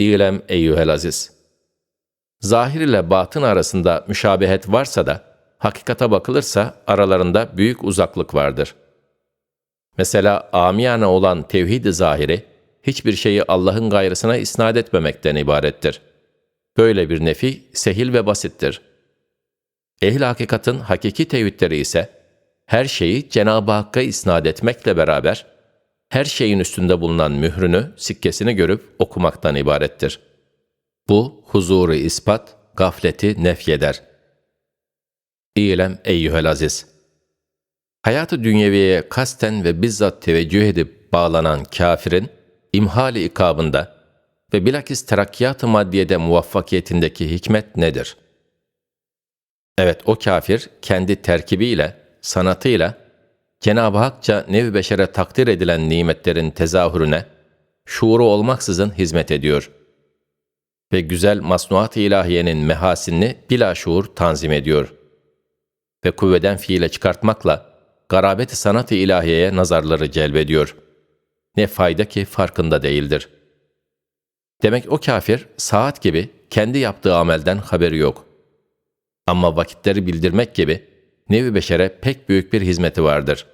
İlem eyyühel aziz. Zahir ile batın arasında müşabehet varsa da, hakikata bakılırsa aralarında büyük uzaklık vardır. Mesela amiyane olan tevhid-i zahiri, hiçbir şeyi Allah'ın gayrısına isnat etmemekten ibarettir. Böyle bir nefi sehil ve basittir. Ehl-i hakikatın hakiki tevhidleri ise, her şeyi Cenab-ı Hakk'a isnat etmekle beraber, her şeyin üstünde bulunan mührünü, sikkesini görüp okumaktan ibarettir. Bu, huzuru ispat, gafleti nefyeder. İ'lem eyyühel aziz. Hayatı dünyeviyeye kasten ve bizzat teveccüh edip bağlanan kafirin, imhali ikabında ve bilakis terakkiyat-ı maddiyede muvaffakiyetindeki hikmet nedir? Evet, o kafir kendi terkibiyle, sanatıyla, Cenab-ı Hakça nev beşere takdir edilen nimetlerin tezahürüne, şuuru olmaksızın hizmet ediyor. Ve güzel masnuat-ı ilahiyenin mehasinini bila şuur tanzim ediyor. Ve kuvveden fiile çıkartmakla, garabet-i sanat-ı ilahiyeye nazarları celbediyor. Ne fayda ki farkında değildir. Demek o kafir, saat gibi kendi yaptığı amelden haberi yok. Ama vakitleri bildirmek gibi, nevi beşere pek büyük bir hizmeti vardır.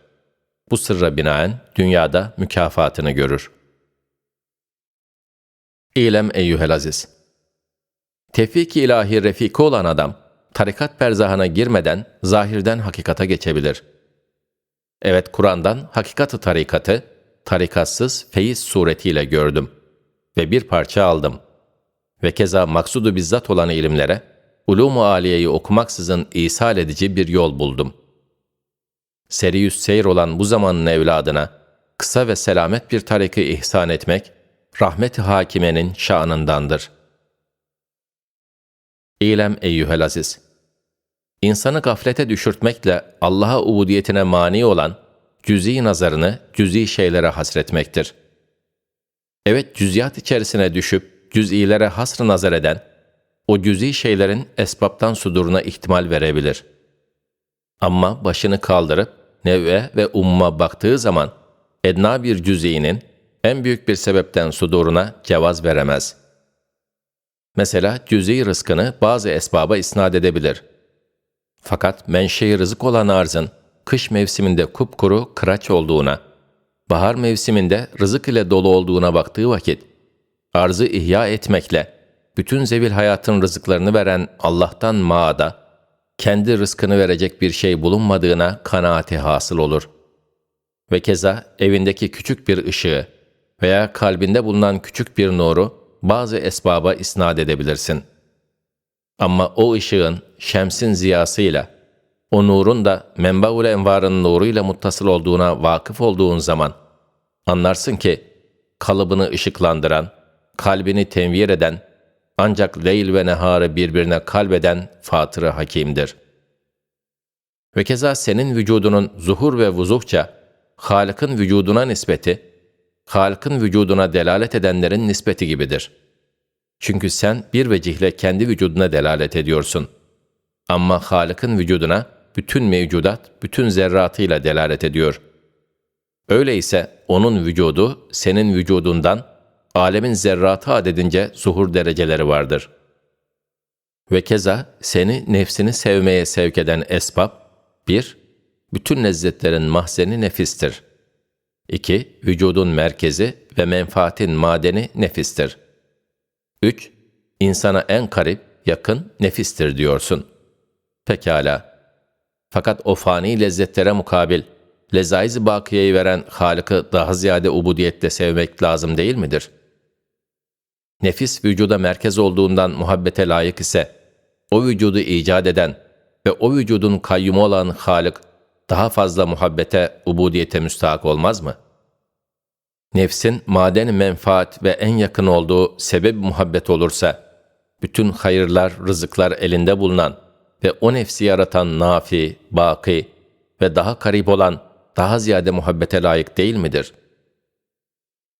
Bu sırra binaen dünyada mükafatını görür. İlem eyyühel aziz. Tevfik-i ilahi refiki olan adam, tarikat berzahına girmeden zahirden hakikata geçebilir. Evet, Kur'an'dan hakikatı tarikatı, tarikatsız feyiz suretiyle gördüm ve bir parça aldım. Ve keza maksudu bizzat olan ilimlere, ulûm-u aliyeyi okumaksızın ishal edici bir yol buldum. Seriyüs seyir olan bu zamanın evladına, kısa ve selamet bir tariki ihsan etmek, rahmet-i hakimenin şanındandır. İlem eyyühel aziz. İnsanı gaflete düşürtmekle Allah'a ubudiyetine mani olan, cüz'i nazarını cüz'i şeylere hasretmektir. Evet cüz'iyat içerisine düşüp cüz'ilere hasrı nazar eden, o cüz'i şeylerin esbaptan suduruna ihtimal verebilir. Ama başını kaldırıp nev'e ve umma baktığı zaman edna bir cüz'inin en büyük bir sebepten suduruna cevaz veremez. Mesela cüz'i rızkını bazı esbaba isnat edebilir. Fakat menşei rızık olan arzın kış mevsiminde kupkuru kıraç olduğuna, bahar mevsiminde rızık ile dolu olduğuna baktığı vakit, arzı ihya etmekle, bütün zevil hayatın rızıklarını veren Allah'tan maada, kendi rızkını verecek bir şey bulunmadığına kanaati hasıl olur. Ve keza evindeki küçük bir ışığı veya kalbinde bulunan küçük bir nuru bazı esbaba isnat edebilirsin. Ama o ışığın şemsin ziyasıyla, o nurun da menbaul envarın nuruyla muttasıl olduğuna vakıf olduğun zaman, anlarsın ki kalıbını ışıklandıran, kalbini tenvir eden, ancak leyl ve neharı birbirine kalbeden Fatır-ı Hakim'dir. Ve keza senin vücudunun zuhur ve vuzuhça, Halık'ın vücuduna nispeti, Halık'ın vücuduna delalet edenlerin nispeti gibidir. Çünkü sen bir vecihle kendi vücuduna delalet ediyorsun. Ama Halık'ın vücuduna bütün mevcudat, bütün zerratıyla delalet ediyor. Öyleyse onun vücudu senin vücudundan, alemin zerratı adedince zuhur dereceleri vardır. Ve keza seni nefsini sevmeye sevk eden esbab, bir, bütün lezzetlerin mahzeni nefistir. 2. Vücudun merkezi ve menfaatin madeni nefistir. 3. İnsana en karip, yakın nefistir diyorsun. Pekala. Fakat o fani lezzetlere mukabil, lezaiz-i bakiyeyi veren Halık'ı daha ziyade ubudiyette sevmek lazım değil midir? Nefis vücuda merkez olduğundan muhabbete layık ise, o vücudu icat eden ve o vücudun kayyumu olan Halık, daha fazla muhabbete, ubudiyete müstahak olmaz mı? Nefsin maden menfaat ve en yakın olduğu sebep muhabbet olursa, bütün hayırlar, rızıklar elinde bulunan ve o nefsi yaratan nafi, baki ve daha karip olan daha ziyade muhabbete layık değil midir?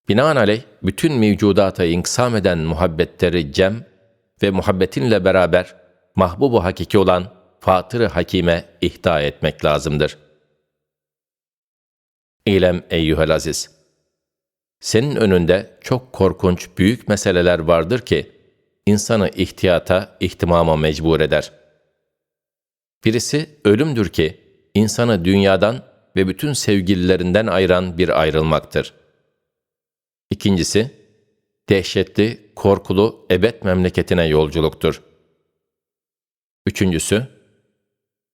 Binaenaleyh bütün mevcudata inksam eden muhabbetleri cem ve muhabbetinle beraber mahbubu hakiki olan Fatır-ı Hakime ihda etmek lazımdır. İlem eyyühel aziz. senin önünde çok korkunç büyük meseleler vardır ki insanı ihtiyata, ihtimama mecbur eder. Birisi ölümdür ki insanı dünyadan ve bütün sevgililerinden ayıran bir ayrılmaktır. İkincisi, dehşetli, korkulu ebed memleketine yolculuktur. Üçüncüsü,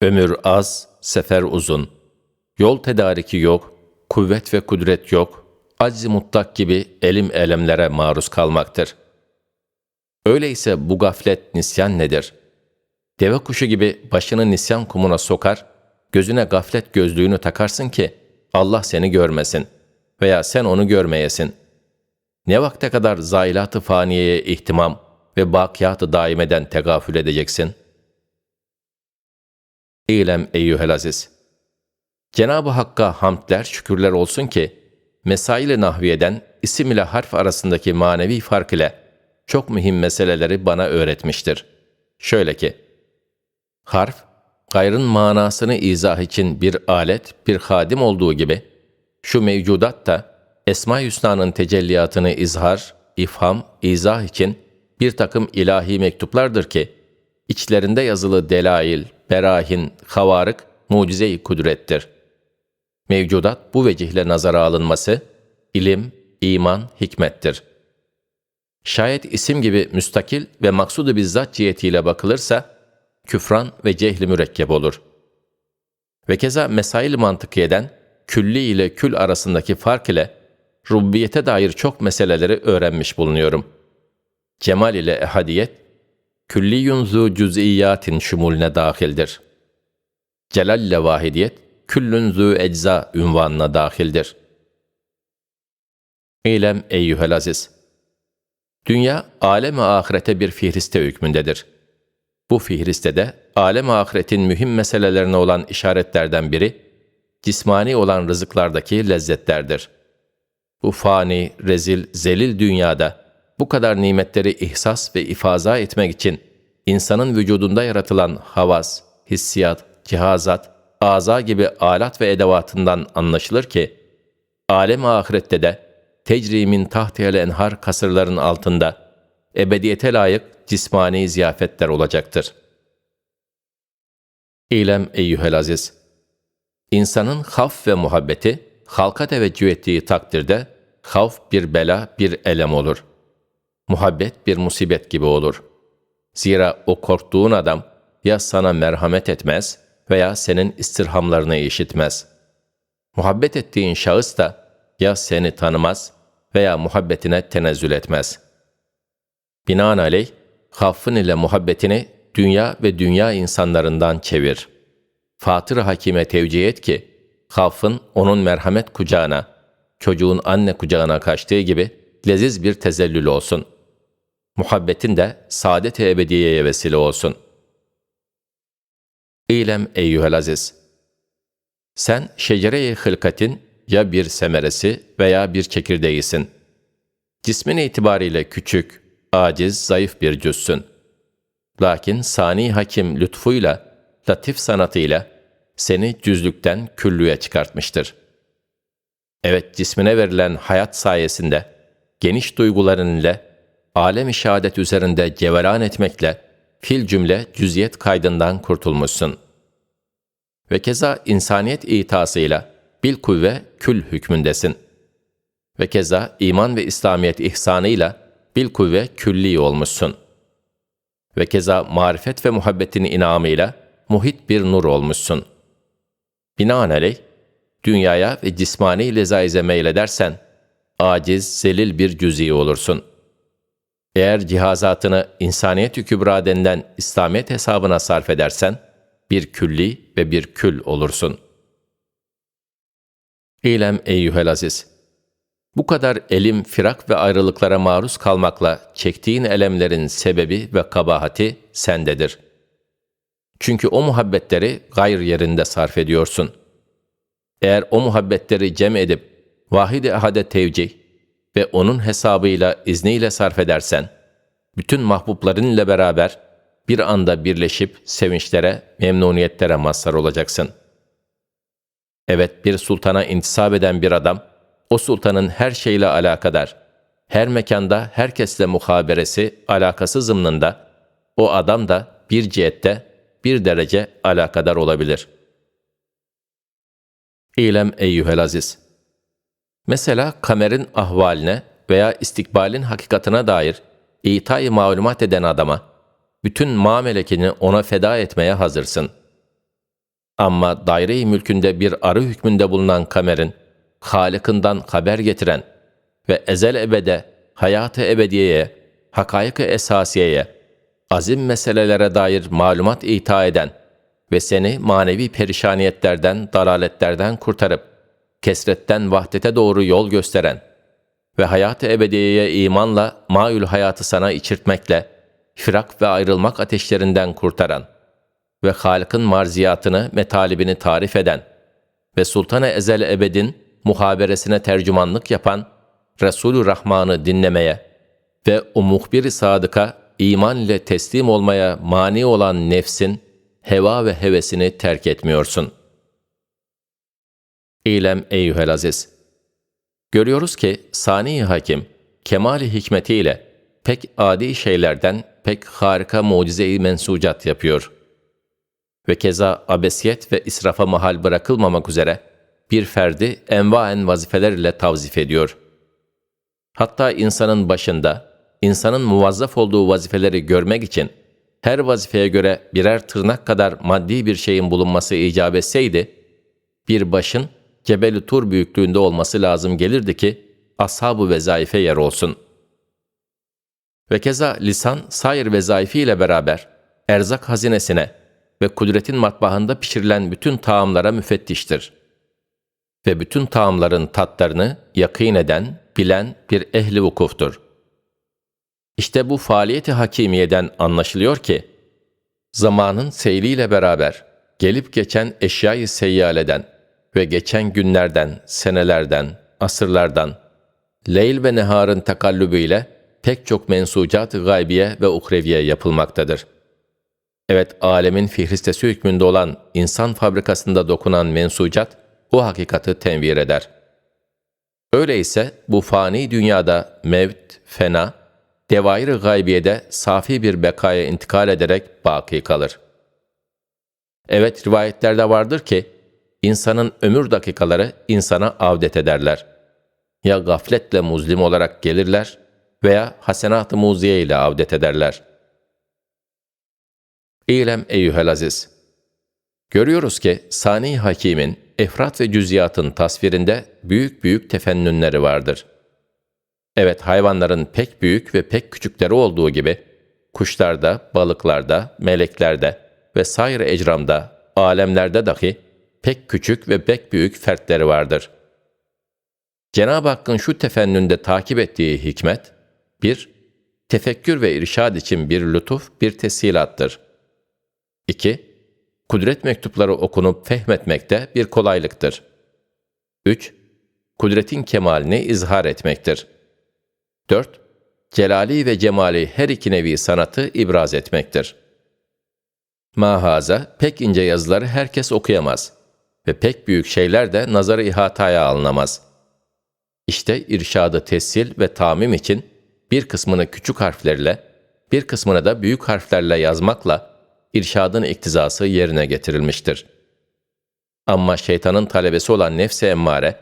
ömür az, sefer uzun. Yol tedariki yok, kuvvet ve kudret yok, aczi mutlak gibi elim elemlere maruz kalmaktır. Öyleyse bu gaflet nisyan nedir? Deve kuşu gibi başını nisyan kumuna sokar, gözüne gaflet gözlüğünü takarsın ki Allah seni görmesin veya sen onu görmeyesin. Ne vakte kadar zailat-ı faniyeye ihtimam ve bakiyat-ı daimeden tegafül edeceksin? İlem eyyühel aziz. Cenab-ı Hakk'a hamdler, şükürler olsun ki, mesail-i nahviyeden isim ile harf arasındaki manevi fark ile çok mühim meseleleri bana öğretmiştir. Şöyle ki, harf, gayrın manasını izah için bir alet, bir hadim olduğu gibi, şu mevcudat da Esma-i Hüsna'nın tecelliyatını izhar, ifham, izah için bir takım ilahi mektuplardır ki, içlerinde yazılı delail, berahin, havarık, mucize-i kudrettir. Mevcudat bu vecihle nazara alınması, ilim, iman, hikmettir. Şayet isim gibi müstakil ve maksudu bizzat cihetiyle bakılırsa, küfran ve cehli mürekkep olur. Ve keza mesail mantıkiyeden, külli ile kül arasındaki fark ile, rubbiyete dair çok meseleleri öğrenmiş bulunuyorum. Cemal ile ehadiyet, külliyun zu cüz'iyatin şumulne dahildir. Celal ile vahidiyet, küllün zu ecza ünvanına dahildir. İlem eyyühel aziz. Dünya, alem ve ahirete bir fihriste hükmündedir. Bu fihristede, alem ve ahiretin mühim meselelerine olan işaretlerden biri, cismani olan rızıklardaki lezzetlerdir. Bu fani, rezil, zelil dünyada, bu kadar nimetleri ihsas ve ifaza etmek için, insanın vücudunda yaratılan havas, hissiyat, cihazat, aza gibi alat ve edevatından anlaşılır ki, alem ahirette de tecrimin tahtiyel enhar kasırların altında ebediyete layık cismani ziyafetler olacaktır. İlem eyyühel aziz, insanın haf ve muhabbeti, halka teveccüh ettiği takdirde, havf bir bela, bir elem olur. Muhabbet bir musibet gibi olur. Zira o korktuğun adam ya sana merhamet etmez veya senin istirhamlarını işitmez. Muhabbet ettiğin şahıs da ya seni tanımaz veya muhabbetine tenezzül etmez. Binaenaleyh, haffın ile muhabbetini dünya ve dünya insanlarından çevir. Fatır Hakime tevcih et ki, haffın onun merhamet kucağına, çocuğun anne kucağına kaçtığı gibi leziz bir tezellül olsun. Muhabbetin de saadet-i ebediyeye vesile olsun. İlem eyyühel aziz. Sen şecere-i hılkatin ya bir semeresi veya bir çekirdeğisin. Cismin itibariyle küçük, aciz, zayıf bir cüssün. Lakin sani hakim lütfuyla, latif sanatıyla seni cüzlükten küllüye çıkartmıştır. Evet cismine verilen hayat sayesinde geniş duyguların ile alem-i şehadet üzerinde cevelan etmekle fil cümle cüziyet kaydından kurtulmuşsun. Ve keza insaniyet itasıyla bil kuvve kül hükmündesin. Ve keza iman ve İslamiyet ihsanıyla bil kuvve külli olmuşsun. Ve keza marifet ve muhabbetin inamıyla muhit bir nur olmuşsun. Binaenaleyh, dünyaya ve cismani lezaize meyledersen, aciz, zelil bir cüz'i olursun. Eğer cihazatını insaniyet-ü kübra denilen İslamiyet hesabına sarf edersen, bir külli ve bir kül olursun.'' İlem eyyühel aziz. Bu kadar elim, firak ve ayrılıklara maruz kalmakla çektiğin elemlerin sebebi ve kabahati sendedir. Çünkü o muhabbetleri gayr yerinde sarf ediyorsun. Eğer o muhabbetleri cem edip vahid-i ahade tevcih ve onun hesabıyla izniyle sarf edersen, bütün mahbubların ile beraber bir anda birleşip sevinçlere, memnuniyetlere mazhar olacaksın.'' Evet bir sultana intisap eden bir adam, o sultanın her şeyle alakadar, her mekanda herkesle muhaberesi, alakası zımnında, o adam da bir cihette bir derece alakadar olabilir. İlem eyyühel aziz. Mesela kamerin ahvaline veya istikbalin hakikatına dair itayı malumat eden adama, bütün ma melekini ona feda etmeye hazırsın. Ama daire-i mülkünde bir arı hükmünde bulunan kamerin, Halık'ından haber getiren ve ezel ebede, hayatı ebediyeye, hakaik-ı esasiyeye, azim meselelere dair malumat ita eden ve seni manevi perişaniyetlerden, dalaletlerden kurtarıp, kesretten vahdete doğru yol gösteren ve hayat-ı ebediyeye imanla maül hayatı sana içirtmekle, firak ve ayrılmak ateşlerinden kurtaran ve Halık'ın marziyatını, metalibini tarif eden ve Sultan-ı Ezel Ebed'in muhaberesine tercümanlık yapan Resulü Rahman'ı dinlemeye ve o muhbir-i sadıka iman ile teslim olmaya mani olan nefsin heva ve hevesini terk etmiyorsun. İlem eyyühel aziz. Görüyoruz ki Sani Hakim, kemali hikmetiyle pek adi şeylerden pek harika mucize-i mensucat yapıyor. Ve keza abesiyet ve israfa mahal bırakılmamak üzere bir ferdi envaen vazifeler ile tavzif ediyor. Hatta insanın başında, insanın muvazzaf olduğu vazifeleri görmek için her vazifeye göre birer tırnak kadar maddi bir şeyin bulunması icap etseydi, bir başın cebel Tur büyüklüğünde olması lazım gelirdi ki, ashab-ı vezaife yer olsun. Ve keza lisan, sair vezaifi ile beraber erzak hazinesine ve kudretin matbahında pişirilen bütün taamlara müfettiştir. Ve bütün taamların tatlarını yakîn eden, bilen bir ehli vukuftur. İşte bu faaliyeti hakimiyeden anlaşılıyor ki, zamanın seyliyle beraber gelip geçen eşyayı seyyaleden ve geçen günlerden, senelerden, asırlardan, leyl ve neharın takallübüyle pek çok mensucat-ı gaybiye ve uhreviye yapılmaktadır. Evet, alemin fihristesi hükmünde olan insan fabrikasında dokunan mensucat, bu hakikati tenvir eder. Öyleyse bu fani dünyada mevt, fena, devair-i gaybiyede safi bir bekaya intikal ederek baki kalır. Evet, rivayetlerde vardır ki, insanın ömür dakikaları insana avdet ederler. Ya gafletle muzlim olarak gelirler veya hasenat-ı muziye ile avdet ederler. İlem eyyühel aziz. Görüyoruz ki Sani Hakim'in efrat ve cüziyatın tasvirinde büyük büyük tefennünleri vardır. Evet hayvanların pek büyük ve pek küçükleri olduğu gibi kuşlarda, balıklarda, meleklerde ve sair ecramda, alemlerde dahi pek küçük ve pek büyük fertleri vardır. Cenab-ı Hakk'ın şu tefennünde takip ettiği hikmet, bir, tefekkür ve irşad için bir lütuf, bir tesilattır. 2. Kudret mektupları okunup fehmetmekte bir kolaylıktır. 3. Kudretin kemalini izhar etmektir. 4. Celali ve cemali her iki nevi sanatı ibraz etmektir. Mahaza pek ince yazıları herkes okuyamaz ve pek büyük şeyler de nazarı ihataya alınamaz. İşte irşadı tessil ve tamim için bir kısmını küçük harflerle, bir kısmını da büyük harflerle yazmakla irşadın iktizası yerine getirilmiştir. Ama şeytanın talebesi olan nefse emmare,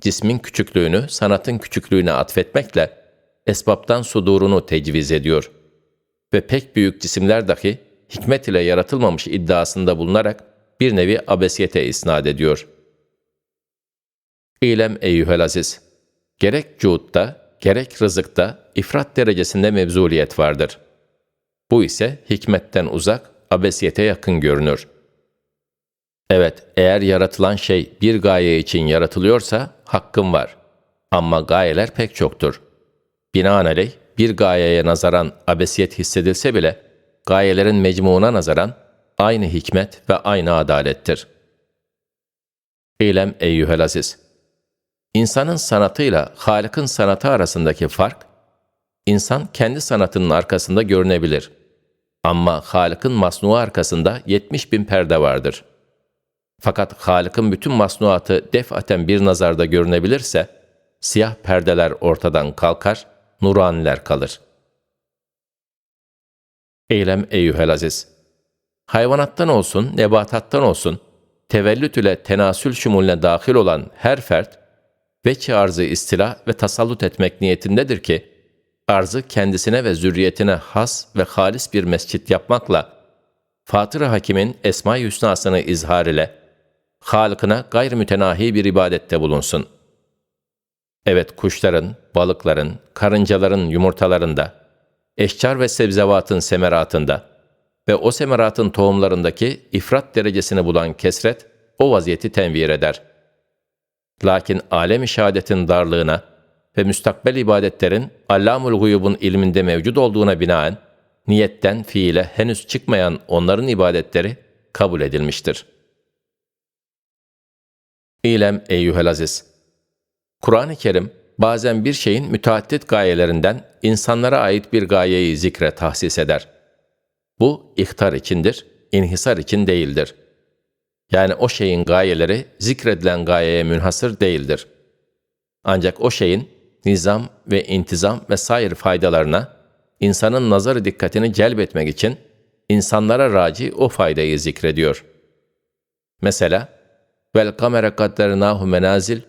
cismin küçüklüğünü sanatın küçüklüğüne atfetmekle esbaptan sudurunu tecviz ediyor. Ve pek büyük cisimler dahi hikmet ile yaratılmamış iddiasında bulunarak bir nevi abesiyete isnat ediyor. İlem eyyühel aziz, gerek cuutta, gerek rızıkta ifrat derecesinde mevzuliyet vardır. Bu ise hikmetten uzak, abesiyete yakın görünür. Evet, eğer yaratılan şey bir gaye için yaratılıyorsa hakkım var. Ama gayeler pek çoktur. Binaenaleyh bir gayeye nazaran abesiyet hissedilse bile, gayelerin mecmuuna nazaran aynı hikmet ve aynı adalettir. İlem eyyühel aziz. İnsanın sanatıyla Halık'ın sanatı arasındaki fark, insan kendi sanatının arkasında görünebilir. Ama Halık'ın masnuu arkasında 70 bin perde vardır. Fakat Halık'ın bütün masnuatı defaten bir nazarda görünebilirse, siyah perdeler ortadan kalkar, nuraniler kalır. Eylem eyyuhel aziz. Hayvanattan olsun, nebatattan olsun, tevellüt ile tenasül şumulüne dahil olan her fert, veçi arzı istila ve tasallut etmek niyetindedir ki, arzı kendisine ve zürriyetine has ve halis bir mescit yapmakla, Fatır-ı Hakim'in Esma-i Hüsna'sını izhar ile, Halıkına gayrimütenahi bir ibadette bulunsun. Evet kuşların, balıkların, karıncaların yumurtalarında, eşcar ve sebzevatın semeratında ve o semeratın tohumlarındaki ifrat derecesini bulan kesret, o vaziyeti tenvir eder. Lakin alem-i şehadetin darlığına ve müstakbel ibadetlerin Allamul Guyub'un ilminde mevcut olduğuna binaen, niyetten fiile henüz çıkmayan onların ibadetleri kabul edilmiştir. İlem eyyühel aziz. Kur'an-ı Kerim bazen bir şeyin müteaddit gayelerinden insanlara ait bir gayeyi zikre tahsis eder. Bu ihtar içindir, inhisar için değildir. Yani o şeyin gayeleri zikredilen gayeye münhasır değildir. Ancak o şeyin nizam ve intizam ve sair faydalarına insanın nazarı dikkatini celbetmek için insanlara raci o faydayı zikrediyor. Mesela, vel kamera kaddernahu menazil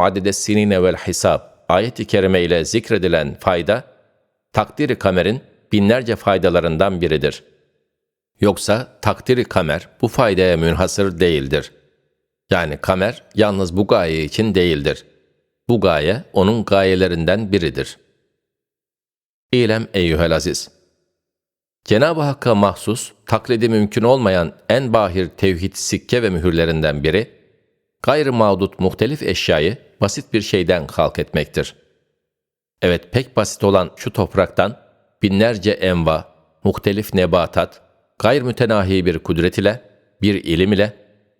adedes sinine vel hisab ayet-i kerime ile zikredilen fayda, takdiri kamerin binlerce faydalarından biridir. Yoksa takdiri kamer bu faydaya münhasır değildir. Yani kamer yalnız bu gaye için değildir. Bu gaye onun gayelerinden biridir.'' İlem eyyühel aziz. Cenab-ı Hakk'a mahsus, taklidi mümkün olmayan en bahir tevhid sikke ve mühürlerinden biri, gayrı mağdut muhtelif eşyayı basit bir şeyden halk etmektir. Evet pek basit olan şu topraktan binlerce enva, muhtelif nebatat, gayr mütenahi bir kudret ile, bir ilim ile,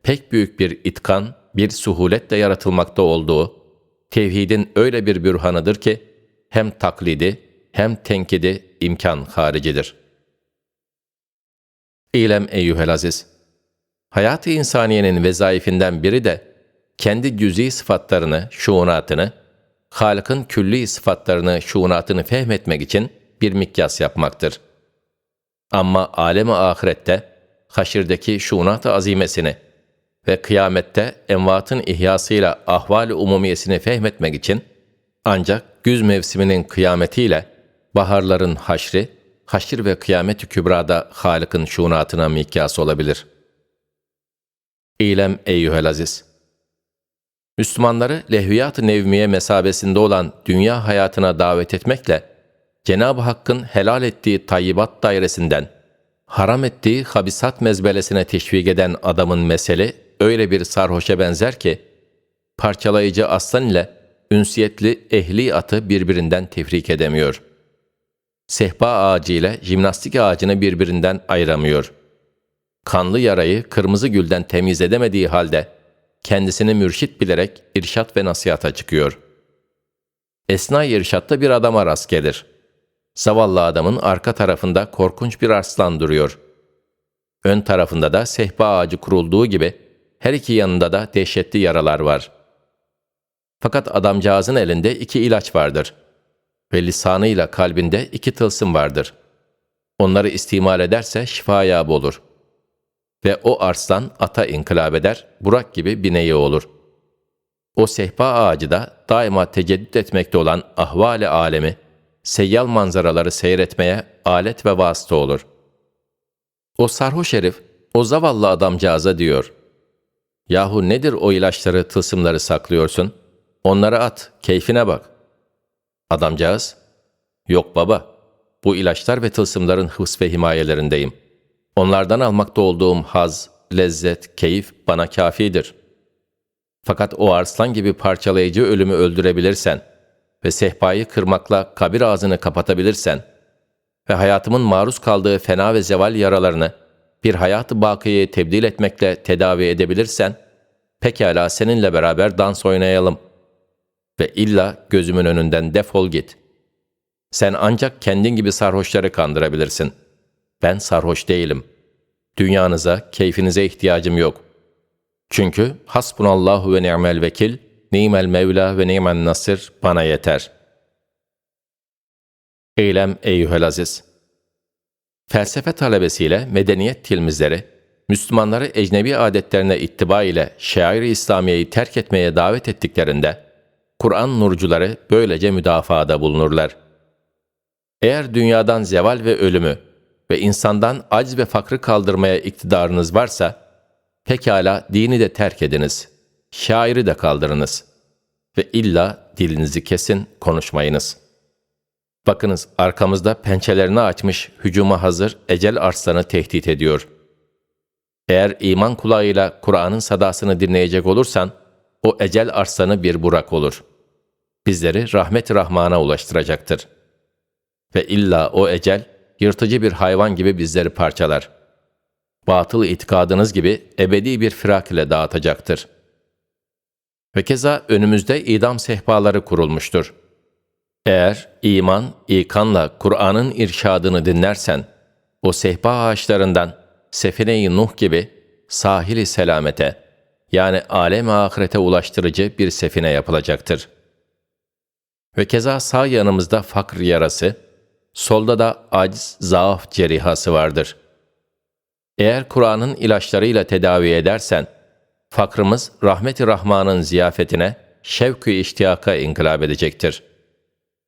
pek büyük bir itkan, bir suhuletle yaratılmakta olduğu, tevhidin öyle bir bürhanıdır ki, hem taklidi hem tenkidi imkan haricidir. İlem eyyühel aziz, hayat-ı insaniyenin vezaifinden biri de kendi cüz'i sıfatlarını, şuunatını, Halık'ın külli sıfatlarını, şuunatını fehmetmek için bir mikyas yapmaktır. Ama alem-i ahirette haşirdeki şuunat-ı azimesini ve kıyamette envatın ihyasıyla ahval-i umumiyesini fehmetmek için ancak güz mevsiminin kıyametiyle baharların haşri, haşir ve kıyamet-i kübrada Halık'ın şunatına mikyas olabilir. İlem eyyühel aziz. Müslümanları lehviyat-ı nevmiye mesabesinde olan dünya hayatına davet etmekle, Cenab-ı Hakk'ın helal ettiği tayyibat dairesinden, haram ettiği habisat mezbelesine teşvik eden adamın mesele öyle bir sarhoşa benzer ki, parçalayıcı aslan ile ünsiyetli ehli atı birbirinden tefrik edemiyor sehpa ağacı ile jimnastik ağacını birbirinden ayıramıyor. Kanlı yarayı kırmızı gülden temiz edemediği halde kendisini mürşit bilerek irşat ve nasihata çıkıyor. Esna-i irşatta bir adama rast gelir. Zavallı adamın arka tarafında korkunç bir arslan duruyor. Ön tarafında da sehpa ağacı kurulduğu gibi her iki yanında da dehşetli yaralar var. Fakat adamcağızın elinde iki ilaç vardır.'' ve lisanıyla kalbinde iki tılsım vardır. Onları istimal ederse şifaya olur. Ve o arslan ata inkılap eder, Burak gibi bineği olur. O sehpa ağacı da daima teceddüt etmekte olan ahvali alemi, seyyal manzaraları seyretmeye alet ve vasıta olur. O sarhoş herif, o zavallı adamcağıza diyor, Yahu nedir o ilaçları, tılsımları saklıyorsun? Onları at, keyfine bak. Adamcağız, yok baba, bu ilaçlar ve tılsımların hıfz ve himayelerindeyim. Onlardan almakta olduğum haz, lezzet, keyif bana kafidir. Fakat o arslan gibi parçalayıcı ölümü öldürebilirsen ve sehpayı kırmakla kabir ağzını kapatabilirsen ve hayatımın maruz kaldığı fena ve zeval yaralarını bir hayatı bakiyeye tebdil etmekle tedavi edebilirsen, pekala seninle beraber dans oynayalım ve illa gözümün önünden defol git. Sen ancak kendin gibi sarhoşları kandırabilirsin. Ben sarhoş değilim. Dünyanıza, keyfinize ihtiyacım yok. Çünkü hasbunallahu ve ni'mel vekil nimel mevla ve nimel nasir bana yeter. Eylem eyyuhel aziz. Felsefe talebesiyle medeniyet tilmizleri, Müslümanları ecnebi adetlerine ittiba ile şair-i İslamiye'yi terk etmeye davet ettiklerinde, Kur'an nurcuları böylece müdafaada bulunurlar. Eğer dünyadan zeval ve ölümü ve insandan acz ve fakrı kaldırmaya iktidarınız varsa, pekala dini de terk ediniz, şairi de kaldırınız ve illa dilinizi kesin, konuşmayınız. Bakınız arkamızda pençelerini açmış, hücuma hazır ecel arslanı tehdit ediyor. Eğer iman kulağıyla Kur'an'ın sadasını dinleyecek olursan, o ecel arslanı bir burak olur. Bizleri rahmet-i rahmana ulaştıracaktır. Ve illa o ecel, yırtıcı bir hayvan gibi bizleri parçalar. Batıl itikadınız gibi ebedi bir firak ile dağıtacaktır. Ve keza önümüzde idam sehpaları kurulmuştur. Eğer iman, ikanla Kur'an'ın irşadını dinlersen, o sehpa ağaçlarından Sefine-i Nuh gibi sahili selamete, yani alem ahirete ulaştırıcı bir sefine yapılacaktır. Ve keza sağ yanımızda fakr yarası, solda da aciz, zaaf cerihası vardır. Eğer Kur'an'ın ilaçlarıyla tedavi edersen, fakrımız rahmeti Rahman'ın ziyafetine şevk-ü iştiyaka inkılap edecektir.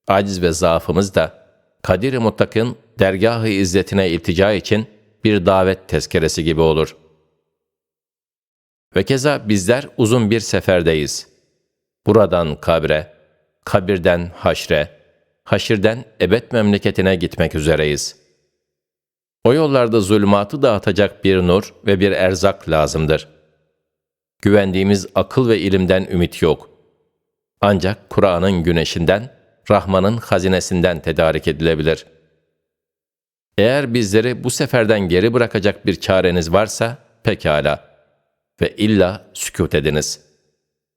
Aciz ve zaafımız da Kadir-i Mutlak'ın dergah-ı izzetine iltica için bir davet tezkeresi gibi olur. Ve keza bizler uzun bir seferdeyiz. Buradan kabre, kabirden haşre, haşirden ebed memleketine gitmek üzereyiz. O yollarda zulmatı dağıtacak bir nur ve bir erzak lazımdır. Güvendiğimiz akıl ve ilimden ümit yok. Ancak Kur'an'ın güneşinden, Rahman'ın hazinesinden tedarik edilebilir. Eğer bizleri bu seferden geri bırakacak bir çareniz varsa, pekala. Ve illa sükut ediniz.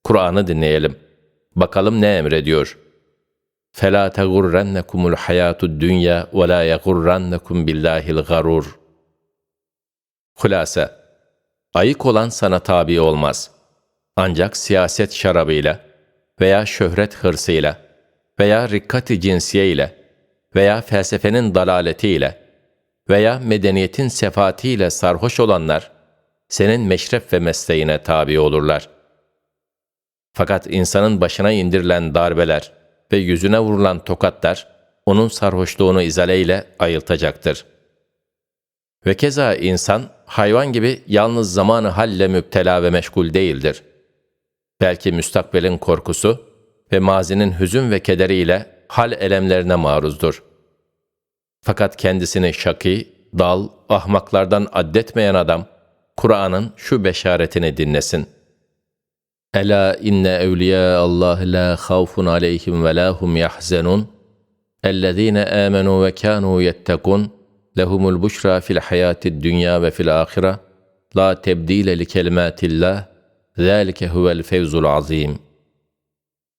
Kur'an'ı dinleyelim. Bakalım ne emrediyor.'' فَلَا تَغُرَّنَّكُمُ الْحَيَاةُ الدُّنْيَا وَلَا يَغُرَّنَّكُمْ بِاللّٰهِ الْغَرُورُ Hulasa Ayık olan sana tabi olmaz. Ancak siyaset şarabıyla veya şöhret hırsıyla veya rikkati cinsiye ile veya felsefenin dalaletiyle veya medeniyetin sefatiyle sarhoş olanlar senin meşref ve mesleğine tabi olurlar. Fakat insanın başına indirilen darbeler, ve yüzüne vurulan tokatlar onun sarhoşluğunu izaleyle ayıltacaktır. Ve keza insan hayvan gibi yalnız zamanı halle müptela ve meşgul değildir. Belki müstakbelin korkusu ve mazinin hüzün ve kederiyle hal elemlerine maruzdur. Fakat kendisini şaki, dal, ahmaklardan addetmeyen adam, Kur'an'ın şu beşaretini dinlesin.'' ألا إن أولياء الله لا خوف عليهم ولا هم يحزنون؟ الذين آمنوا وكانوا يتقون لهم البشرى في الحياة الدنيا وفي الآخرة لا تبديل لكلمات الله ذلك هو الفوز العظيم.